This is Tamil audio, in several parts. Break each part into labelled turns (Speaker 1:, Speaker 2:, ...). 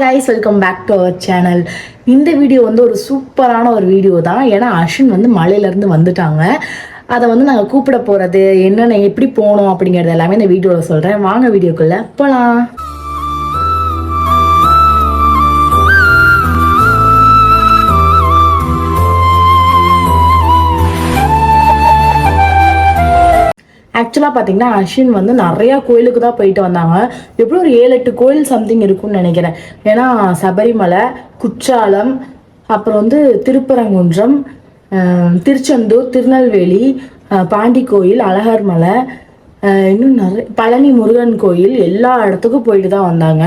Speaker 1: Hi guys welcome back to our channel இந்த வீடியோ வந்து ஒரு சூப்பரான ஒரு வீடியோ தான். ஏன்னா அஸ்வின் வந்து மலையிலேருந்து வந்துட்டாங்க. அதை வந்து நாங்கள் கூப்பிட போகிறது என்னென்ன எப்படி போகணும் அப்படிங்கிறது எல்லாமே இந்த வீடியோவில் சொல்கிறேன் வாங்க வீடியோக்குள்ளே போகலாம் ஆக்சுவலாக பார்த்தீங்கன்னா அஸ்வின் வந்து நிறையா கோயிலுக்கு தான் போயிட்டு வந்தாங்க. எப்படி ஒரு ஏழு எட்டு கோயில் சம்திங் இருக்கும்னு நினைக்கிறேன். ஏன்னா சபரிமலை குற்றாலம் அப்புறம் வந்து திருப்பரங்குன்றம் திருச்செந்தூர் திருநெல்வேலி பாண்டி கோயில் அழகர் மலை இன்னும் நிறைய பழனி முருகன் கோயில் எல்லா இடத்துக்கும் போயிட்டு தான் வந்தாங்க.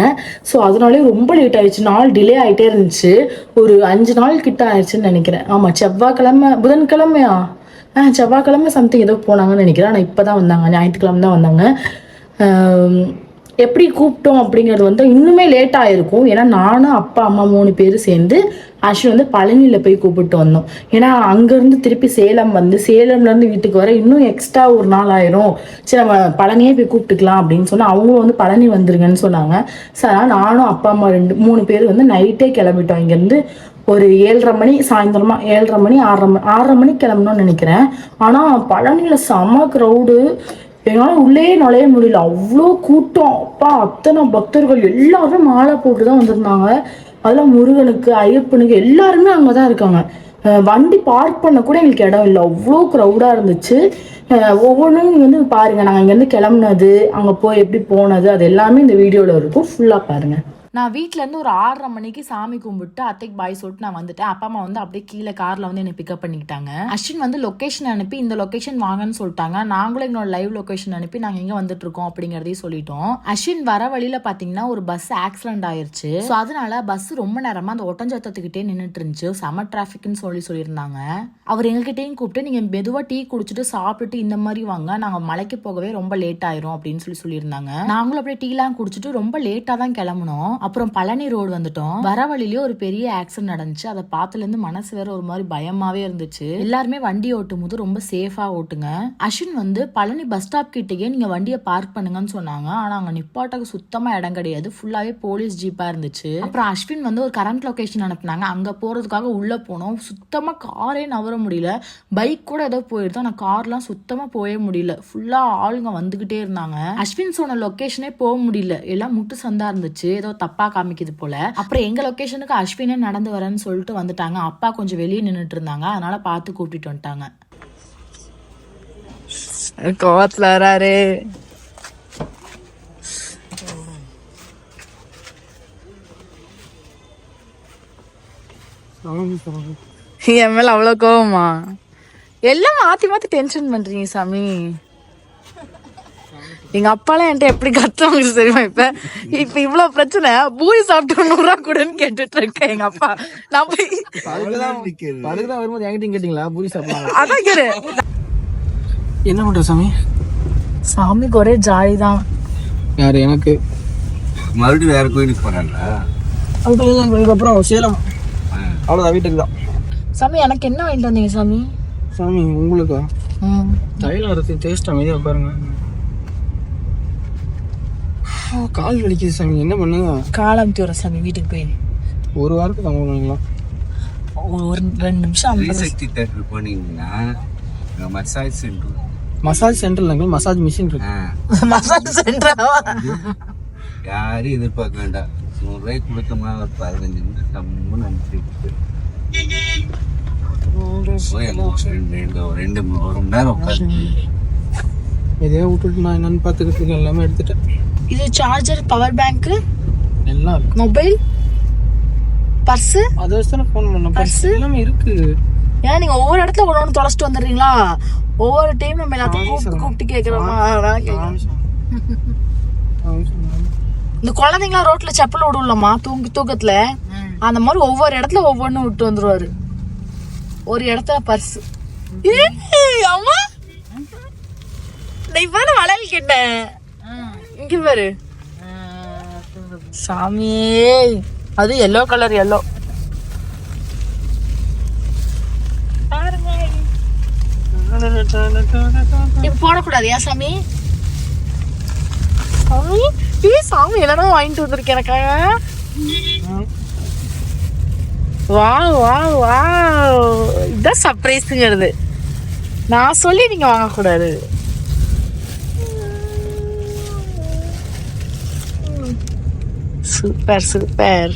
Speaker 1: ஸோ அதனாலே ரொம்ப லேட் ஆயிடுச்சு. நாள் டிலே ஆகிட்டே இருந்துச்சு. ஒரு அஞ்சு நாள் கிட்ட ஆயிடுச்சுன்னு நினைக்கிறேன். ஆமாம் செவ்வாய்க்கிழமை புதன்கிழமையா? செவ்வாய்க்கிழமை சம்திங் ஏதோ போனாங்கன்னு நினைக்கிறேன். ஆனால் இப்போ தான் வந்தாங்க. ஞாயிற்றுக்கிழமை தான் வந்தாங்க. எப்படி கூப்பிட்டோம் அப்படிங்கிறது வந்து இன்னுமே லேட் ஆகிருக்கும் ஏன்னா நானும் அப்பா அம்மா மூணு பேர் சேர்ந்து அஸ்வின் வந்து பழனியில் போய் கூப்பிட்டு வந்தோம். ஏன்னா அங்கேருந்து திருப்பி சேலம் வந்து சேலம்லேருந்து வீட்டுக்கு வர இன்னும் எக்ஸ்ட்ரா ஒரு நாள் ஆயிரும். சரி நம்ம பழனியே போய் கூப்பிட்டுக்கலாம் அப்படின்னு சொன்னால் அவங்களும் வந்து பழனி வந்துருங்கன்னு சொன்னாங்க. சார் நானும் அப்பா அம்மா ரெண்டு மூணு பேர் வந்து நைட்டே கிளம்பிட்டோம். இங்கேருந்து ஒரு ஏழரை மணி சாயந்தரமா ஏழரை மணி ஆறரை மணி ஆறரை மணிக்கு கிளம்பணும்னு நினைக்கிறேன். ஆனால் பழனியில் செம க்ரௌடு என்னால் உள்ளே நுழைய முடியல. அவ்வளோ கூட்டம். அப்பா அத்தனை பக்தர்கள். எல்லாரும் மாலை போட்டு தான் வந்திருந்தாங்க. அதெல்லாம் முருகனுக்கு ஐயப்பனுக்கு எல்லாருமே அங்கே தான் இருக்காங்க வண்டி பார்க் பண்ண கூட எங்களுக்கு இடம் இல்லை. அவ்வளோ க்ரௌடாக இருந்துச்சு. ஒவ்வொன்றும் நீங்கள் வந்து பாருங்கள் நாங்கள் இங்கேருந்து கிளம்புனது அங்கே போய் எப்படி போனது அது எல்லாமே இந்த வீடியோவில் இருக்கும். ஃபுல்லாக பாருங்கள் நான் வீட்டிலேருந்து ஒரு ஆறரை மணிக்கு சாமி கும்பிட்டு அத்தைக்கு பாய் சொல்லிட்டு நான் வந்துட்டேன். அப்பா அம்மா வந்து அப்படியே கீழே காரில் வந்து என்னை பிக்கப் பண்ணிக்கிட்டாங்க. அஸ்வின் வந்து லொக்கேஷன் அனுப்பி இந்த லொக்கேஷன் வாங்கன்னு சொல்லிட்டாங்க. நாங்களும் எங்களோட லைவ் லொக்கேஷன் அனுப்பி நாங்கள் எங்கே வந்துட்டு இருக்கோம் அப்படிங்கிறதையும் சொல்லிட்டோம். அஸ்வின் வர வழியில் பார்த்தீங்கன்னா ஒரு பஸ் ஆக்சிடென்ட் ஆயிருச்சு. ஸோ அதனால பஸ் ரொம்ப நேரமாக அந்த ஒட்டஞ்சத்தத்துக்கிட்டே நின்றுட்டு இருந்துச்சு. செம டிராஃபிக்னு சொல்லி சொல்லியிருந்தாங்க. அவர் எங்ககிட்டயும் கூப்பிட்டு நீங்கள் மெதுவாக டீ குடிச்சிட்டு சாப்பிட்டுட்டு இந்த மாதிரி வாங்க. நாங்கள் மலைக்கு போகவே ரொம்ப லேட் ஆயிரும் அப்படின்னு சொல்லி சொல்லியிருந்தாங்க. நாங்களும் அப்படியே டீலாம் குடிச்சிட்டு ரொம்ப லேட்டாக தான் கிளம்புனோம். அப்புறம் பழனி ரோடு வந்துட்டோம். வர வழியிலேயே ஒரு பெரிய ஆக்சிடென்ட் நடந்துச்சு. அதை பார்த்துலேருந்து மனசு வேற ஒரு மாதிரி பயமாவே இருந்துச்சு. எல்லாருமே வண்டி ஓட்டும் போது ரொம்ப சேஃபா ஓட்டுங்க. அஸ்வின் வந்து பழனி பஸ் ஸ்டாப் கிட்டேயே நீங்க வண்டியை பார்க் பண்ணுங்கன்னு சொன்னாங்க. ஆனா அங்க நிப்பாட்டக்கு சுத்தமா இடம் கிடையாது. ஃபுல்லாவே போலீஸ் ஜீப்பா இருந்துச்சு. அப்புறம் அஸ்வின் வந்து ஒரு கரண்ட் லொகேஷன் அனுப்புனாங்க. அங்க போறதுக்காக உள்ள போனோம். சுத்தமா காரே நவர முடியல. பைக் கூட ஏதோ போயிருந்தோம் ஆனா கார்லாம் சுத்தமா போயே முடியல. ஃபுல்லா ஆளுங்க வந்துகிட்டே இருந்தாங்க. அஸ்வின் சொன்ன லொகேஷனே போக முடியல. எல்லாம் முட்டு சந்தா இருந்துச்சு. ஏதோ தப்பு அப்பா காமிக்குது போல. அப்புறம் எங்க லொகேஷனுக்கு அஸ்வினே நடந்து வரேன்னு சொல்லிட்டு வந்துட்டாங்க. அப்பா கொஞ்சம் வெளியே நின்னுட்டு இருந்தாங்க. அதனால பார்த்து கூப்பிட்டு வந்துட்டாங்க.
Speaker 2: கோவத்துல வராரு. என் மேல அவ்வளவு கோவமா? எல்லாம் மாத்தி மாத்தி டென்ஷன் பண்றீங்க சாமி. எங்க அப்பாலாம் என்கிட்ட எப்படி கத்துவாங்க தெரியுமா இப்ப? இப்ப இவ்வளவு பிரச்சனை. பூரி சாப்பிட்டு நூறுரூவா கூடன்னு கேட்டுட்டு இருக்கேன் எங்க அப்பா. நான் போய்
Speaker 3: அதுக்குதான் வரும்போது என்கிட்டயும் கேட்டீங்களா? பூரி சாப்பிடலாம்?
Speaker 2: அதான் கேரு
Speaker 3: என்ன பண்ற சாமி?
Speaker 2: சாமிக்கு ஒரே ஜாலி தான்.
Speaker 3: யாரு எனக்கு?
Speaker 4: மறுபடியும் வேற கோயிலுக்கு போறாங்களா
Speaker 3: அதுக்கப்புறம் சேலம். அவ்வளோதான் வீட்டுக்கு தான்.
Speaker 2: சாமி எனக்கு என்ன வாங்கிட்டு வந்தீங்க சாமி?
Speaker 3: சாமி உங்களுக்கா?
Speaker 2: ம்.
Speaker 3: தைலம் வரது டேஸ்ட் அமைதியாக பாருங்க. கால் வலிக்குது சாமி. என்ன பண்ணுங்க
Speaker 2: காலம் தூர சாமி வீட்டுக்கு போய்.
Speaker 3: ஒரு வாரத்துக்கு அவங்க பண்ணுங்களா
Speaker 2: ஒரு ஒரு ரெண்டு நிமிஷம்
Speaker 4: ஸ்ரீசக்தி தேட்டர் போனீங்கன்னா மசாஜ் சென்டர்
Speaker 3: மசாஜ் சென்டர்ல மசாஜ் மிஷின் இருக்கு.
Speaker 2: Massage centre?
Speaker 4: யாரும் எதிர்பார்க்க வேண்டாம். நூறு ரூபாய்க்கு கொடுத்தோம்னா ஒரு பதினஞ்சு நிமிஷம் அங்க ஒரு ரெண்டு ஒரு மணி- ஒரு மணி நேரம் உட்காந்து
Speaker 3: எதையோ விட்டுட்டு நான் என்னன்னு பார்த்துக்கிட்டு இருக்கேன். எல்லாமே எடுத்துட்டேன்.
Speaker 2: இது சார்ஜர் பவர் பேங்க்
Speaker 3: எல்லாம்
Speaker 2: மொபைல் பர்ஸ்
Speaker 3: அதை வச்சு தானே ஃபோன் பண்ணேன்
Speaker 2: Purse?
Speaker 3: எல்லாமே இருக்கு.
Speaker 2: ஏன் நீங்க ஒவ்வொரு இடத்துல ஒன்று ஒன்று தொலைச்சிட்டு வந்துடுறீங்களா? ஒவ்வொரு டைம் நம்ம எல்லாத்தையும் கூப்பிட்டு கூப்பிட்டு கேட்குறோமா இந்த குழந்தைங்களாம் ரோட்ல செப்பல் விடும்லம்மா தூங்கி தூக்கத்துல? அந்த மாதிரி ஒவ்வொரு இடத்துல ஒவ்வொன்றும் விட்டு வந்துருவாரு. ஒரு இடத்துல பர்ஸ் அம்மா. நான் இப்ப வளையல் கேட்டேன். இங்க பாரு. சாமியே அது எல்லோ கலர் எல்லோ இப்ப போடக்கூடாது ஏன் சாமி? சாமி ஏ சாமி என்னடா வாங்கிட்டு வந்திருக்கேன் எனக்காக வா வா வா இதான் சர்ப்ரைஸுங்கிறது நான் சொல்லி நீங்க வாங்கக்கூடாது. சூப்பர் சூப்பர்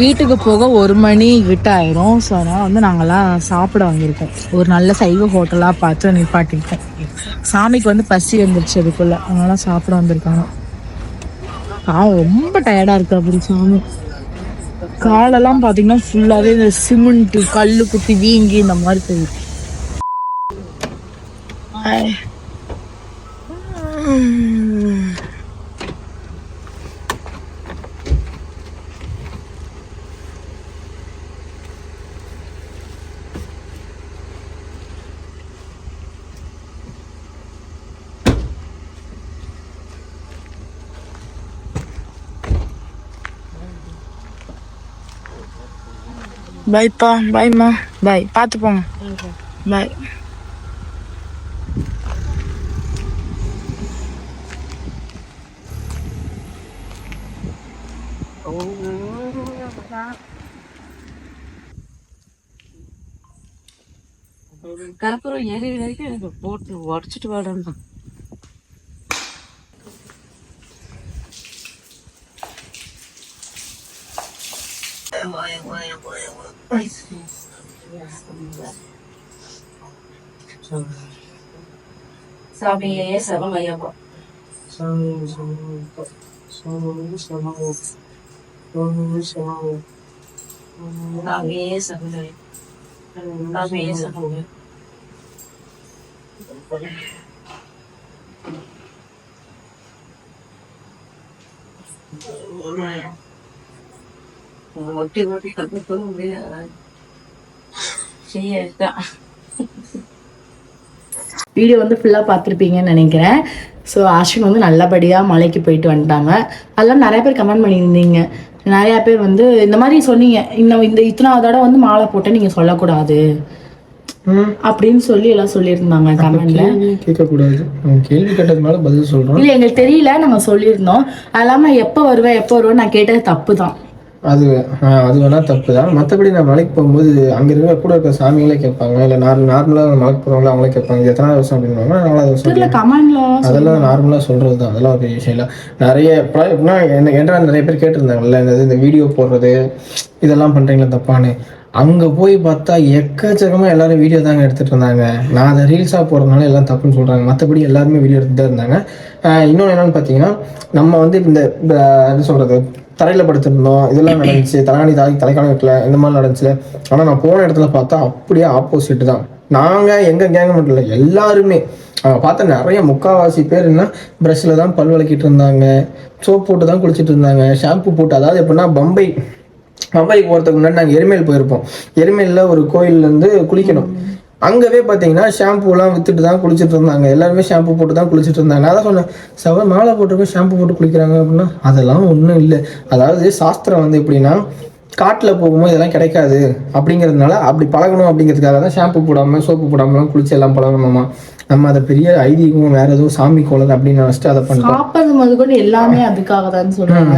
Speaker 2: வீட்டுக்கு போக ஒரு மணி கிட்ட ஆயிரும். ஸோ அதனால் வந்து நாங்கள்லாம் சாப்பிட வாங்கியிருக்கோம். ஒரு நல்ல சைவ ஹோட்டலாக பார்த்து நிப்பாட்டிருக்கோம் சாமிக்கு வந்து பசி வந்துருச்சு அதுக்குள்ள. அதனால சாப்பிட வந்திருக்காங்க. பாவம் ரொம்ப டயர்டாக இருக்கு அப்படி சாமி. காலெல்லாம் பார்த்தீங்கன்னா ஃபுல்லாகவே இந்த சிமெண்ட்டு கல் குத்தி வீங்கி இந்த மாதிரி போயிருக்கு. பாய்ப்பா பாய்மா பாய் பார்த்து போங்க பாய்
Speaker 5: கலப்புறம் ஏறி வரைக்கும் எனக்கு போட்டு உடச்சிட்டு வாடணும் சாமியே சரணமையப்பா சாமியே சரணமை சாமியே சரணமை ஒட்டி ஒட்டி கற்று முடியாது செய்ய
Speaker 1: வீடியோ வந்து ஃபுல்லாக பார்த்துருப்பீங்கன்னு நினைக்கிறேன். ஸோ அஸ்வின் வந்து நல்லபடியாக மலைக்கு போயிட்டு வந்துட்டாங்க. அதெல்லாம் நிறைய பேர் கமெண்ட் பண்ணியிருந்தீங்க. நிறையா பேர் வந்து இந்த மாதிரி சொன்னீங்க. இன்னும் இந்த இத்தனாவது தடவை வந்து மாலை போட்டு நீங்கள் சொல்லக்கூடாது. அப்படின்னு சொல்லி எல்லாம் சொல்லியிருந்தாங்க கமெண்ட்ல
Speaker 3: கேட்கக்கூடாது. கேள்வி கேட்டதுனால பதில் சொல்கிறோம்
Speaker 1: இல்லை எங்களுக்கு தெரியல. நாங்கள் சொல்லியிருந்தோம். அது இல்லாமல் எப்போ வருவேன் எப்போ வருவேன் நான் கேட்டது தப்பு தான்
Speaker 3: அது அது வேணா தப்பு தான். மற்றபடி நான் மலைக்கு போகும்போது அங்கே இருக்க கூட இருக்க சாமிகளே கேட்பாங்க. இல்லை நார் நார்மலாக மலைக்கு போகிறவங்களே அவங்களே கேட்பாங்க. இது எத்தனை வருஷம் அப்படின்வாங்க நாலாவது வருஷம் அதெல்லாம் நார்மலாக சொல்கிறது தான். அதெல்லாம் ஒரு விஷயம் இல்லை. நிறைய எப்படின்னா என்ன நிறைய பேர் கேட்டிருந்தாங்கல்ல இந்த இந்த வீடியோ போடுறது இதெல்லாம் பண்ணுறீங்களா தப்பான்னு. அங்கே போய் பார்த்தா எக்கச்சக்கமாக எல்லாரும் வீடியோ தாங்க எடுத்துகிட்டு இருந்தாங்க. நான் அதை ரீல்ஸாக போடுறதுனால எல்லாம் தப்புன்னு சொல்கிறாங்க மற்றபடி எல்லாருமே வீடியோ எடுத்துட்டு தான் இருந்தாங்க. இன்னொன்று என்னென்னு பார்த்தீங்கன்னா நம்ம வந்து இந்த என்ன சொல்கிறது தரையில் படுத்திருந்தோம் இதெல்லாம் நடந்துச்சு தலைகாணி தலை தலைக்காணி இடத்துல இந்த மாதிரி நடந்துச்சு. ஆனால் நான் போன இடத்துல பார்த்தா அப்படியே ஆப்போசிட் தான். நாங்கள் எங்கள் கேங்க மட்டும் இல்லை எல்லாருமே. பார்த்தா நிறைய முக்காவாசி பேர் என்ன ப்ரஷ்ஷில் தான் பல் விளக்கிட்டு இருந்தாங்க. சோப் போட்டு தான் குளிச்சுட்டு இருந்தாங்க. ஷாம்பு போட்டு அதாவது எப்படின்னா பம்பை பம்பைக்கு போகிறதுக்கு முன்னாடி நாங்கள் எருமேல் போயிருப்போம். எருமேலில் ஒரு கோயில்லேருந்து குளிக்கணும். அங்கவே பார்த்தீங்கன்னா ஷாம்புலாம் வித்துட்டு தான் குளிச்சுட்டு இருந்தாங்க. எல்லாருமே ஷாம்பு போட்டு தான் குளிச்சுட்டு இருந்தாங்க. நான் தான் சொன்னேன் செவ மாலை போட்டிருக்கோம் ஷாம்பு போட்டு குளிக்கிறாங்க அப்படின்னா அதெல்லாம் ஒன்றும் இல்லை. அதாவது சாஸ்திரம் வந்து எப்படின்னா காட்டில் போகும்போது இதெல்லாம் கிடைக்காது அப்படிங்கிறதுனால அப்படி பழகணும் அப்படிங்கிறதுக்காக தான் ஷாம்பு போடாமல் சோப்பு போடாமலாம் குளிச்சு எல்லாம் பழகணுமா நம்ம அதை பெரிய ஐதீகம் வேற எதுவும் சாமி கோலம் அப்படின்னு நினச்சிட்டு அதை பண்ணுறோம்
Speaker 1: சாப்பிட்றது முதற்கொண்டு எல்லாமே அதுக்காக தான் சொல்றாங்க.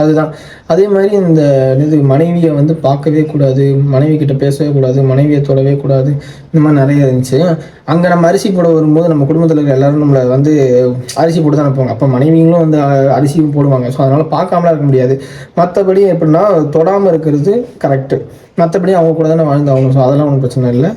Speaker 3: அதுதான். அதே மாதிரி இந்த இது மனைவியை வந்து பார்க்கவே கூடாது மனைவி கிட்ட பேசவே கூடாது மனைவியை தொடவே கூடாது இந்த மாதிரி நிறைய இருந்துச்சு. அங்கே நம்ம அரிசி போட வரும்போது நம்ம குடும்பத்தில் இருக்க எல்லாரும் நம்மளை வந்து அரிசி போட்டு தான் அனுப்புவாங்க அப்போ மனைவிங்களும் வந்து அரிசியும் போடுவாங்க. ஸோ அதனால பார்க்காமலாம் இருக்க முடியாது. மற்றபடி எப்படின்னா தொடாமல் இருக்கிறது கரெக்டு மற்றபடி அவங்க கூட தானே வாழ்ந்தாங்க ஸோ அதெல்லாம் ஒன்றும் பிரச்சனை இல்லை.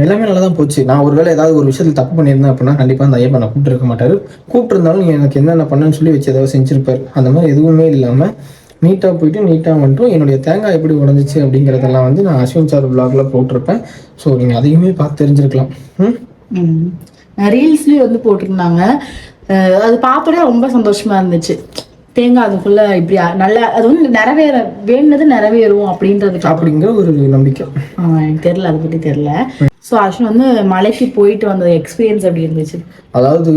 Speaker 3: எல்லாமே நல்லா தான் போச்சு. நான் ஒருவேளை ஏதாவது ஒரு விஷயத்தில் தப்பு பண்ணியிருந்தேன் அப்படின்னா கண்டிப்பாக அந்த ஐயப்பா நான் கூப்பிட்டு மாட்டார். கூப்பிட்டுருந்தாலும் நீங்கள் எனக்கு என்னென்ன பண்ணேன்னு சொல்லி வச்சு ஏதாவது செஞ்சிருப்பார். அந்த மாதிரி எதுவுமே இல்லாமல் நீட்டாக போயிட்டு நீட்டாக வந்துட்டும் என்னுடைய தேங்காய் எப்படி உடஞ்சிச்சு அப்படிங்கிறதெல்லாம் வந்து நான் அஸ்வின் சார் பிளாக்ல போட்டிருப்பேன். ஸோ நீங்கள் அதையுமே பார்த்து தெரிஞ்சிருக்கலாம். ம்?
Speaker 1: வந்து போட்டிருந்தாங்க. அது பார்த்தோன்னே ரொம்ப சந்தோஷமா இருந்துச்சு. தேங்காய் அதுக்குள்ள இப்படி அ- நல்லா அது வந்து நிறைவேற வேணுனது நிறைவேறும் அப்படின்றதுக்கு
Speaker 3: அப்படிங்கிற ஒரு நம்பிக்கை.
Speaker 1: எனக்கு தெரியல அதை பத்தி தெரியல. ஸோ அஸ்வின் வந்து மலைக்கு போயிட்டு வந்த எக்ஸ்பீரியன்ஸ் எப்படி இருந்துச்சு?
Speaker 3: அதாவது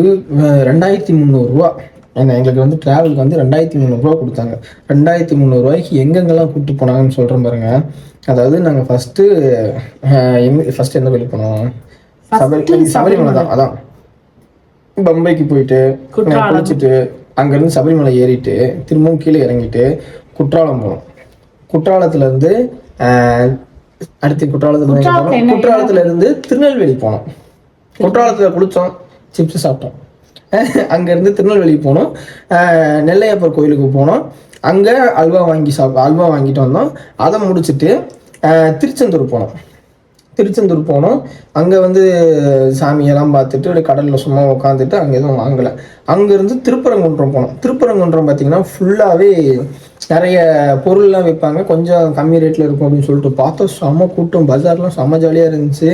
Speaker 3: ரெண்டாயிரத்தி முந்நூறுரூவா ஏன்னா எங்களுக்கு வந்து ட்ராவலுக்கு வந்து ரெண்டாயிரத்தி முந்நூறுரூவா கொடுத்தாங்க. ரெண்டாயிரத்தி முந்நூறுரூவாய்க்கு எங்கெங்கெல்லாம் கூப்பிட்டு போனாங்கன்னு சொல்கிறேன் பாருங்க. அதாவது நாங்கள் ஃபஸ்ட்டு எங்க ஃபஸ்ட்டு எந்த கோயிலுக்கு போனோம்? சபரி சபரிமலை தான். அதான். பம்பைக்கு போயிட்டு. குளிச்சுட்டு அங்கேருந்து சபரிமலை ஏறிட்டு திரும்பவும் கீழே இறங்கிட்டு குற்றாலம் போனோம். குற்றாலத்துல இருந்து ஆஹ், அடுத்து குற்றாலத்துல இருந்து திருநெல்வேலி போனோம். குற்றாலத்துல குளிச்சோம் சிப்ஸ் சாப்பிட்டோம். அங்க இருந்து திருநெல்வேலி போனோம். நெல்லையப்பர் கோயிலுக்கு போனோம். அங்க அல்வா வாங்கி சாப் அல்வா வாங்கிட்டு வந்தோம். அதை முடிச்சுட்டு திருச்செந்தூர் போனோம். திருச்செந்தூர் போனோம். அங்கே வந்து சாமியெல்லாம் பார்த்துட்டு அப்படியே கடலில் சும்மா உட்காந்துட்டு அங்கே எதுவும் வாங்கலை. அங்கேருந்து திருப்பரங்குன்றம் போனோம். திருப்பரங்குன்றம் பார்த்தீங்கன்னா ஃபுல்லாகவே நிறைய பொருள்லாம் விற்பாங்க கொஞ்சம் கம்மி ரேட்டில் இருக்கும் அப்படின்னு சொல்லிட்டு பார்த்தோம். செம்ம கூட்டம். பஜார்லாம் செம்ம ஜாலியாக இருந்துச்சு.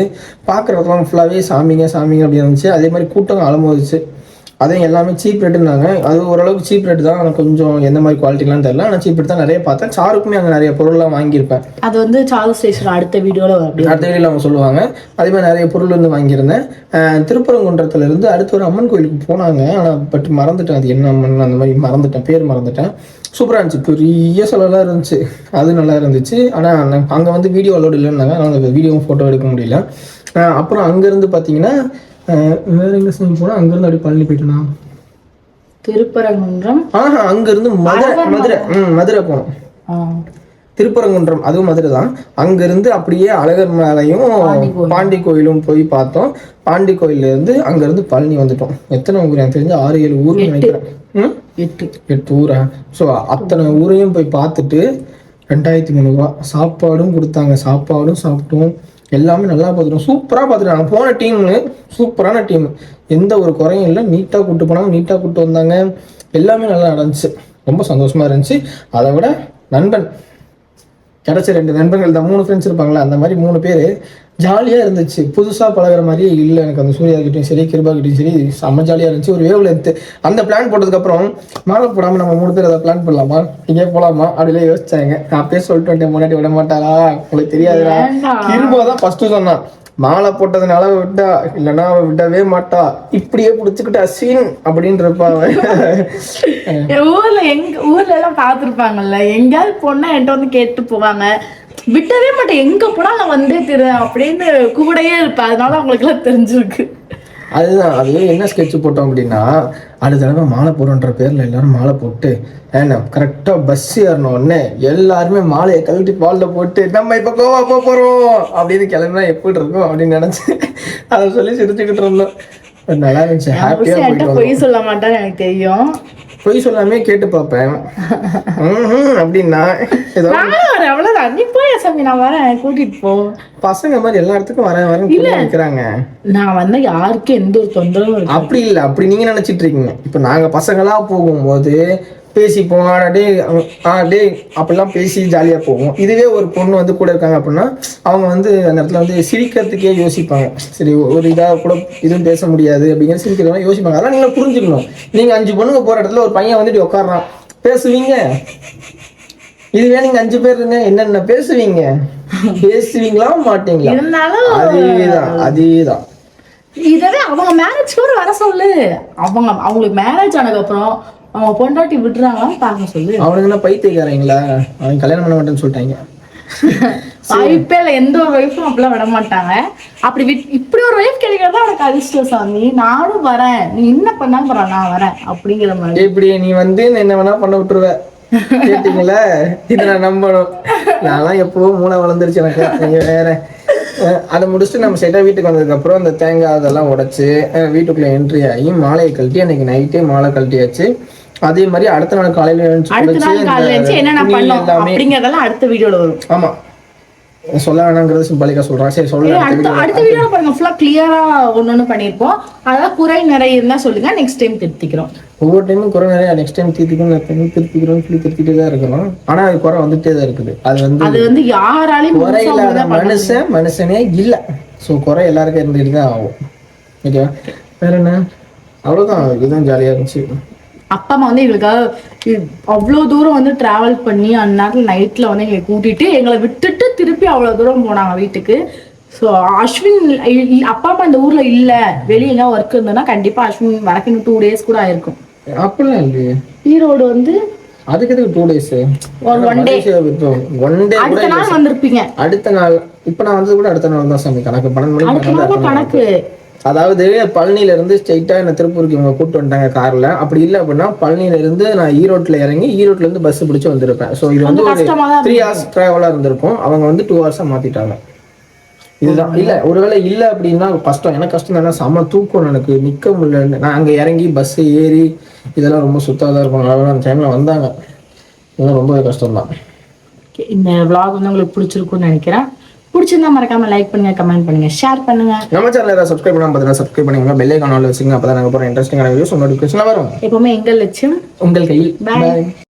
Speaker 3: பார்க்குறதுலாம் ஃபுல்லாகவே சாமிங்க சாமிங்க அப்படி இருந்துச்சு. அதே மாதிரி கூட்டம் அலமோதிச்சு அதையும் எல்லாமே சீப் ரேட்டுனாங்க அது ஓரளவுக்கு சீப் ரேட் தான். ஆனால் கொஞ்சம் எந்த மாதிரி குவாலிட்டிலாம் தெரியல. ஆனால் சீப் ரேட் தான் நிறைய பார்த்தேன். சாருக்குமே அங்கே நிறைய பொருள்லாம் வாங்கியிருப்பேன்.
Speaker 1: அது வந்து சார்ஜ் ஸ்டேஷன் அடுத்த அப்படி
Speaker 3: அடுத்த வீடியோவில் அவங்க சொல்லுவாங்க. அதே மாதிரி நிறைய பொருள் வந்து வாங்கியிருந்தேன். அஹ் திருப்பரங்குன்றத்துல இருந்து அடுத்து ஒரு அம்மன் கோயிலுக்கு போனாங்க. ஆனால் பட் மறந்துட்டேன். அது என்ன அம்மன் அந்த மாதிரி மறந்துட்டேன். பேர் மறந்துட்டேன். சூப்பராக இருந்துச்சு. பெரிய செலவெல்லாம் இருந்துச்சு. அது நல்லா இருந்துச்சு. ஆனால் அங்கே வந்து வீடியோ அலோடு இல்லைன்னாங்க. அதனால் அந்த வீடியோவும் ஃபோட்டோ எடுக்க முடியல. அப்புறம் அங்கேருந்து பார்த்தீங்கன்னா வேற எங்கே சாமி போனால் அங்கேருந்து அப்படியே பழனி போயிட்டேனா?
Speaker 1: திருப்பரங்குன்றம்.
Speaker 3: ஆஹா அங்கேருந்து மதுரை மதுரை. ம் மதுரை போனோம். திருப்பரங்குன்றம் அதுவும் மதுரை தான். அங்கிருந்து அப்படியே அழகர் மலையும் பாண்டி கோயிலும் போய் பார்த்தோம். பாண்டி கோயில்ல இருந்து அங்கிருந்து பழனி வந்துட்டோம். எத்தனை ஊர் எனக்கு தெரிஞ்சு ஆறு ஏழு ஊர் நினைக்கிறேன்?
Speaker 1: எட்டு.
Speaker 3: எட்டு ஊரா? ஸோ அத்தனை ஊரையும் போய் பார்த்துட்டு ரெண்டாயிரத்தி முந்நூறுரூவா சாப்பாடும் கொடுத்தாங்க. சாப்பாடும் சாப்பிட்டோம். எல்லாமே நல்லா பார்த்துட்டோம். சூப்பராக பார்த்துட்டாங்க போன டீம்னு சூப்பரான டீம் எந்த ஒரு குறையும் இல்லை. நீட்டாக கூப்பிட்டு போனாங்க. நீட்டாக கூப்பிட்டு வந்தாங்க. எல்லாமே நல்லா நடந்துச்சு. ரொம்ப சந்தோஷமா இருந்துச்சு. அதை விட நண்பன் கிடைச்ச ரெண்டு நண்பர்கள் தான் மூணு ஃப்ரெண்ட்ஸ் இருப்பாங்களே அந்த மாதிரி மூணு பேர் ஜாலியாக இருந்துச்சு. புதுசாக பழகுற மாதிரியே இல்லை எனக்கு அந்த சூர்யா கிட்டையும் சரி கிருபா கிட்டையும் சரி செம்ம ஜாலியாக இருந்துச்சு. ஒரு வேவ்ல எடுத்து அந்த பிளான் போட்டதுக்கப்புறம் மாலை போடாமல் நம்ம மூணு பேர் அதை பிளான் பண்ணலாமா? இங்கே போகலாமா அப்படிலாம் யோசிச்சாங்க. நான் அப்பயே சொல்லிட்டு வந்துட்டேன் முன்னாடி விட மாட்டாளா? உங்களுக்கு தெரியாதுடா. கிருபா தான் ஃபர்ஸ்ட் சொன்னான். மாலை போட்டதுனால அவ விட்டா இல்லைன்னா அவ விடவே மாட்டா. இப்படியே பிடிச்சிக்கிட்டு அஸ்வின் அப்படின்றப்பா
Speaker 1: என் ஊர்ல எங்க ஊர்ல எல்லாம் பாத்துருப்பாங்கல்ல எங்கேயாவது பொண்ணா என்கிட்ட வந்து கேட்டு போவாங்க விட்டவே மாட்டேன் எங்க போனா நான் வந்தே திரு அப்படின்னு கூடயே இருப்பேன். அதனால அவங்களுக்கு எல்லாம் தெரிஞ்சிருக்கு.
Speaker 3: அதுதான் அது என்ன ஸ்கெட்ச் போட்டோம் அப்படின்னா அடுத்த தடவை மாலை போடுறன்ற பேர்ல எல்லாரும் மாலை போட்டு ஏன்னா கரெக்டா பஸ் ஏறின உடனே எல்லாருமே மாலையை கழட்டி பால்ல போட்டு நம்ம இப்ப கோவா போக போறோம் அப்படின்னு கிளம்பினா எப்படி இருக்கும் அப்படின்னு நினைச்சு அதை சொல்லி சிரிச்சுக்கிட்டு இருந்தோம். நல்லா இருந்துச்சு ஹாப்பியா
Speaker 1: என்கிட்ட
Speaker 3: போயிட்டு
Speaker 1: பொய் சொல்ல மாட்டான்னு எனக்கு தெரியும்.
Speaker 3: பொய் சொல்லாமே கேட்டு பார்ப்பேன். அப்படின்னா
Speaker 1: அவ்வளவுதான். நீ போய் சாமி நான் வரேன் கூட்டிட்டு போ.
Speaker 3: பசங்க மாதிரி எல்லா இடத்துக்கும் வரேன் வரேன் கூட நிற்கிறாங்க
Speaker 1: நான் வந்தா யாருக்கும் எந்த ஒரு தொந்தரவும்
Speaker 3: அப்படி இல்லை அப்படி நீங்க நினைச்சிட்டு இருக்கீங்க. இப்போ நாங்க பசங்களா போகும்போது பேசிப்போம் ஆடா டே ஆ டே அப்படிலாம் பேசி ஜாலியா போவோம். இதுவே ஒரு பொண்ணு வந்து கூட இருக்காங்க அப்படின்னா அவங்க வந்து அந்த இடத்துல வந்து சிரிக்கிறதுக்கே யோசிப்பாங்க. சரி ஒரு இதாக கூட இதுவும் பேச முடியாது அப்படிங்கிற சிரிக்கிறதெல்லாம் யோசிப்பாங்க. அதெல்லாம் நீங்க புரிஞ்சுக்கணும். நீங்க அஞ்சு பொண்ணுங்க போற இடத்துல ஒரு பையன் வந்துட்டு உட்காடுறான் பேசுவீங்க? இதுவே நீங்க அஞ்சு பேர் இருங்க என்னென்ன பேசுவீங்க? பேசுவீங்களா மாட்டீங்களா? அதேதான் அதேதான்.
Speaker 1: இதவே அவங்க மேரேஜ் கூட வர சொல்லு. அவங்க அவங்களுக்கு மேரேஜ் ஆனதுக்கு அவங்க பொண்டாட்டி விட்டுறாங்களான்னு பார்க்க சொல்லு.
Speaker 3: அவனுக்கு என்ன பைத்தியக்காரங்களா? அவன் கல்யாணம் பண்ண மாட்டேன்னு சொல்லிட்டாங்க.
Speaker 1: வாய்ப்பே இல்லை. எந்த ஒரு ஒய்ஃபும் அப்படிலாம் விட மாட்டாங்க. அப்படி விட் இப்படி ஒரு ஒய்ஃப் கிடைக்கிறதா உனக்கு அதிர்ஷ்டம் சாமி. நானும் வரேன். நீ என்ன பண்ணாலும் பரவாயில்ல நான் வரேன் அப்படிங்கிற மாதிரி.
Speaker 3: இப்படி நீ வந்து என்ன வேணா பண்ண விட்டுருவ. கேட்டீங்களா? இதை நான் நம்பணும். நான்லாம் எப்பவோ மூளை வளர்ந்துருச்சு எனக்கு. நீங்க வேற. அதை முடிச்சுட்டு நம்ம செட்டாக வீட்டுக்கு வந்ததுக்கப்புறம் அந்த தேங்காய் அதெல்லாம் உடைச்சு வீட்டுக்குள்ள என்ட்ரி ஆகி மாலையை கழட்டி அன்னைக்கு நைட்டே மாலை கழட்டியாச்சு. அதே மாதிரி அடுத்த நாள் காலையில
Speaker 1: அடுத்த நாள் காலையில வச்சு
Speaker 3: இந்த
Speaker 1: என்னென்ன
Speaker 3: துணி
Speaker 1: பண்ணோம்
Speaker 3: எல்லாமே
Speaker 1: அப்படிங்கறதெல்லாம் அடுத்த வீடியோல வரும்.
Speaker 3: ஆமா. சொல்ல வேணாங்கிறது சிம்பாலிக்கா சொல்றான். சரி சொல்ல
Speaker 1: அடுத்த அடுத்த வீடியோல பாருங்க ஃபுல்லா கிளியரா ஒண்ணு பண்ணிருப்போம் அதாவது குறை நிறைய இருந்தா சொல்லுங்க நெக்ஸ்ட் டைம் திருத்திக்கிறோம்.
Speaker 3: ஒவ்வொரு டைமும் குறை நிறைய நெக்ஸ்ட் டைம் தீர்த்திக்கணும் திருத்திக்கிறோம் சொல்லி திருத்திட்டே தான் இருக்கணும் ஆனா அது குறை வந்துட்டே தான் இருக்குது. அது வந்து
Speaker 1: அது வந்து யாராலையும்
Speaker 3: குறை இல்லாத மனுஷன் மனுஷனே இல்ல. சோ குறை எல்லாருக்கும் இருந்துட்டு தான் ஆகும். ஓகேவா வேற என்ன? அவ்வளவுதான். இதுதான் ஜாலியா இருந்துச்சு.
Speaker 1: அப்பா அம்மா வந்து எங்களுக்காக அவ்வளோ தூரம் வந்து டிராவல் பண்ணி அந்த நேரத்தில் நைட்டில் வந்து எங்களை கூட்டிட்டு எங்களை விட்டுட்டு திருப்பி அவ்வளோ தூரம் போனாங்க வீட்டுக்கு. ஸோ அஸ்வின் அப்பா அம்மா இந்த ஊரில் இல்லை. வெளியே எங்கேயா ஒர்க் இருந்ததுன்னா கண்டிப்பாக அஸ்வின் வரக்கு இன்னும் டூ டேஸ் கூட ஆயிருக்கும்.
Speaker 3: அப்படிலாம் இல்லையே.
Speaker 1: ஈரோடு வந்து
Speaker 3: அதுக்கு எதுக்கு டூ டேஸ்
Speaker 1: ஒரு one day.
Speaker 3: ஒன் டே
Speaker 1: அடுத்த நாள் வந்திருப்பீங்க.
Speaker 3: அடுத்த நாள் இப்ப நான் வந்தது கூட அடுத்த நாள் தான் சாமி. கணக்கு பன்னெண்டு
Speaker 1: நாள் கணக்கு.
Speaker 3: அதாவது பழனியில இருந்து ஸ்ட்ரைட்டா என்ன திருப்பூருக்கு இவங்க கூப்பிட்டு வந்துட்டாங்க கார்ல. அப்படி இல்லை அப்படின்னா பழனியில இருந்து நான் ஈரோட்ல இறங்கி ஈரோட்ல இருந்து பஸ் பிடிச்சு வந்திருப்பேன். ஸோ இது வந்து ஒரு
Speaker 1: தான்
Speaker 3: த்ரீ ஹவர்ஸ் டிராவலா இருந்திருக்கும். அவங்க வந்து டூ ஹவர்ஸா மாத்திட்டாங்க. இதுதான். இல்ல ஒருவேளை இல்ல அப்படின்னா கஷ்டம். எனக்கு கஷ்டம் தானே. செம தூக்கம் எனக்கு. நிக்க முடியல. நான் அங்க இறங்கி பஸ் ஏறி இதெல்லாம் ரொம்ப சுத்தாதான் இருக்கும். அதனால அந்த டைம்ல வந்தாங்க. இதெல்லாம் ரொம்ப கஷ்டம் தான்
Speaker 1: இந்த vlog வந்து உங்களுக்கு பிடிச்சிருக்கும்னு நினைக்கிறேன். பிடிச்சிருந்தா மறக்காம லைக் பண்ணுங்க கமெண்ட் பண்ணுங்க ஷேர் பண்ணுங்க
Speaker 3: நம்ம சேனல் ஏதாவது சப்ஸ்கிரைப் பண்ணாம பார்த்தீங்கன்னா சப்ஸ்கிரைப் பண்ணிக்கோங்க பெல்லை காணாலும் வச்சுங்க அப்பதான் நாங்க போற இன்ட்ரெஸ்டிங்கான வீடியோஸ் நோட்டிஃபிகேஷன் வரும்
Speaker 1: எப்பவுமே எங்கள் லட்சியம்
Speaker 3: உங்கள் கையில். Bye.